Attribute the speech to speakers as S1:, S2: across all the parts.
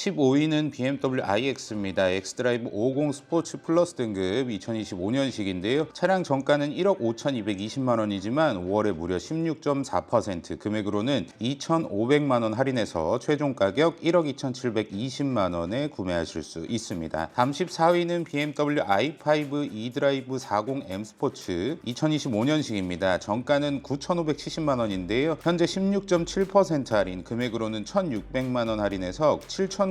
S1: 15위는 BMW iX입니다. 엑스드라이브 50 스포츠 플러스 등급 2025년식인데요. 차량 정가는 1억 5,220만 원이지만 5월에 무려 16.4% 금액으로는 2,500만 원 할인해서 최종 가격 1억 2,720만 원에 구매하실 수 있습니다. 다음 14위는 BMW i5 e드라이브 40M 스포츠 2025년식입니다. 정가는 9,570만 원인데요. 현재 16.7% 할인 금액으로는 1,600만 원 할인해서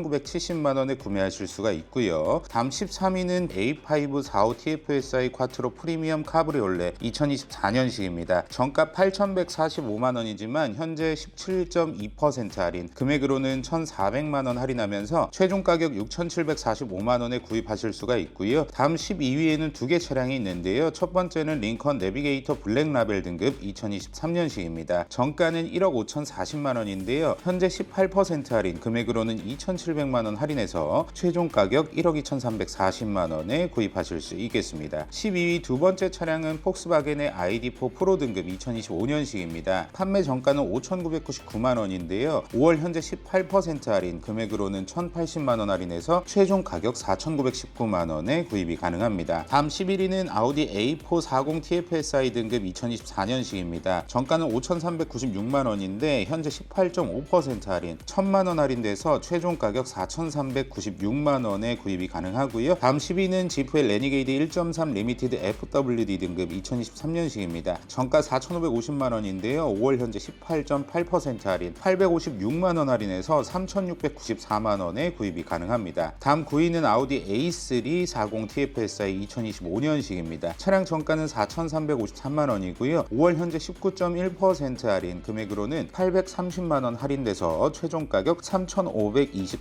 S1: 7,970만 원에 구매하실 수가 있고요. 다음 13위는 A5 45 TFSI 쿼트로 프리미엄 카브리올레 2024년식입니다. 정가 8,145만 원이지만 현재 17.2% 할인 금액으로는 1,400만 원 할인하면서 최종 가격 6,745만 원에 구입하실 수가 있고요. 다음 12위에는 두 개 차량이 있는데요. 첫 번째는 링컨 내비게이터 블랙 라벨 등급 2023년식입니다. 정가는 1억 5,040만 원인데요. 현재 18% 할인 금액으로는 2,700만 원 할인해서 최종 가격 1억 2,340만 원에 구입하실 수 있겠습니다. 12위 두 번째 차량은 폭스바겐의 ID4 프로 등급 2025년식입니다. 판매 정가는 5,999만 원인데요. 5월 현재 18% 할인 금액으로는 1,080만 원 할인해서 최종 가격 4,919만 원에 구입이 가능합니다. 다음 11위는 아우디 A440 TFSI 등급 2024년식입니다. 정가는 5,396만 원인데 현재 18.5% 할인 1,000만 원 할인돼서 최종 가격 4,396만 원에 구입이 가능하고요. 다음 10위는 지프의 레니게이드 1.3 리미티드 FWD 등급 2023년식입니다. 정가 4,550만 원인데요. 5월 현재 18.8% 할인 856만 원 할인해서 3,694만 원에 구입이 가능합니다. 다음 9위는 아우디 A3 40 TFSI 2025년식입니다. 차량 정가는 4,353만 원이고요. 5월 현재 19.1% 할인 금액으로는 830만 원 할인돼서 최종 가격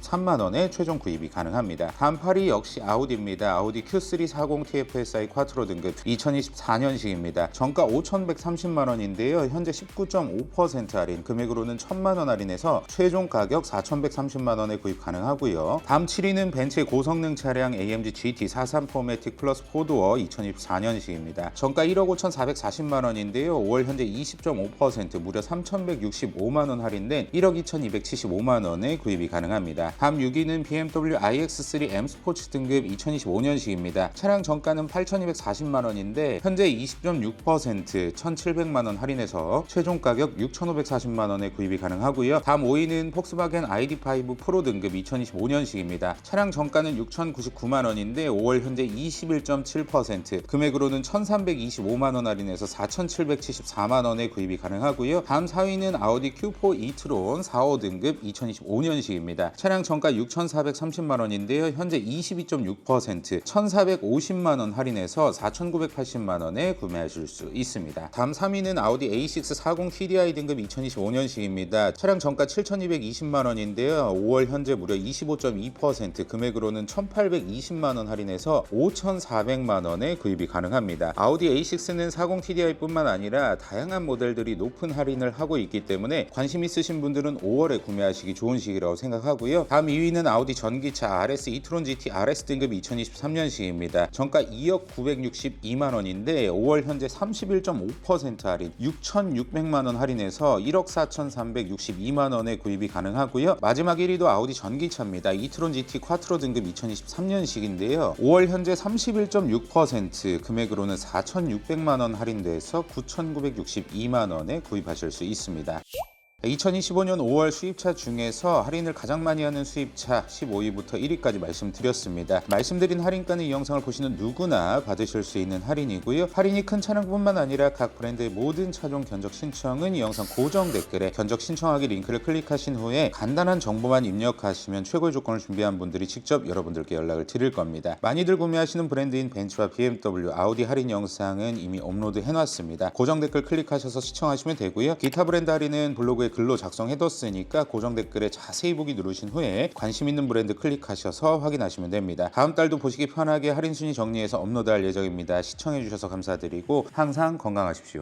S1: 3,523만 원에 최종 구입이 가능합니다. 8위 역시 아우디입니다. 아우디 Q3 40 TFSI 쿼트로 등급 2024년식입니다. 정가 5,130만 원인데요. 현재 19.5% 할인 금액으로는 1,000만 원 할인해서 최종 가격 4,130만 원에 구입 가능하고요. 다음 7위는 벤츠의 고성능 차량 AMG GT 43 포매틱 플러스 4도어 2024년식입니다. 정가 1억 5,440만 원인데요. 5월 현재 20.5% 무려 3,165만 원 할인된 1억 2,275만 원에 구입이 가능합니다. 다음 6위는 BMW iX3 M 스포츠 등급 2025년식입니다. 차량 정가는 8,240만 원인데 현재 20.6% 1,700만 원 할인해서 최종 가격 6,540만 원에 구입이 가능하고요. 다음 5위는 폭스바겐 ID5 프로 등급 2025년식입니다. 차량 정가는 6,099만 원인데 5월 현재 21.7% 금액으로는 1,325만 원 할인해서 4,774만 원에 구입이 가능하고요. 다음 4위는 아우디 Q4 e-tron 45 등급 2025년식입니다. 차량 정가 6,430만 원인데요. 현재 22.6% 1,450만 원 할인해서 4,980만 원에 구매하실 수 있습니다. 다음 3위는 아우디 A6 40 TDI 등급 2025년식입니다. 차량 정가 7,220만 원인데요. 5월 현재 무려 25.2% 금액으로는 1,820만 원 할인해서 5,400만 원에 구입이 가능합니다. 아우디 A6는 40 TDI뿐만 아니라 다양한 모델들이 높은 할인을 하고 있기 때문에 관심 있으신 분들은 5월에 구매하시기 좋은 시기라고 생각하고요. 다음 2위는 아우디 전기차 RS e-tron GT RS 등급 2023년식입니다. 정가 2억 962만 원인데 5월 현재 31.5% 할인 6,600만 원 할인해서 1억 4,362만 원에 구입이 가능하고요. 마지막 1위도 아우디 전기차입니다. e-tron GT 쿼트로 등급 2023년식인데요. 5월 현재 31.6% 금액으로는 4,600만 원 할인돼서 9,962만 원에 구입하실 수 있습니다. 2025년 5월 수입차 중에서 할인을 가장 많이 하는 수입차 15위부터 1위까지 말씀드렸습니다. 말씀드린 할인가는 이 영상을 보시는 누구나 받으실 수 있는 할인이고요. 할인이 큰 차량뿐만 아니라 각 브랜드의 모든 차종 견적 신청은 이 영상 고정 댓글에 견적 신청하기 링크를 클릭하신 후에 간단한 정보만 입력하시면 최고의 조건을 준비한 분들이 직접 여러분들께 연락을 드릴 겁니다. 많이들 구매하시는 브랜드인 벤츠와 BMW, 아우디 할인 영상은 이미 업로드 해놨습니다. 고정 댓글 클릭하셔서 시청하시면 되고요. 기타 브랜드 할인은 블로그에 글로 작성해뒀으니까 고정 댓글에 자세히 보기 누르신 후에 관심 있는 브랜드 클릭하셔서 확인하시면 됩니다. 다음 달도 보시기 편하게 할인 순위 정리해서 업로드할 예정입니다. 시청해주셔서 감사드리고 항상 건강하십시오.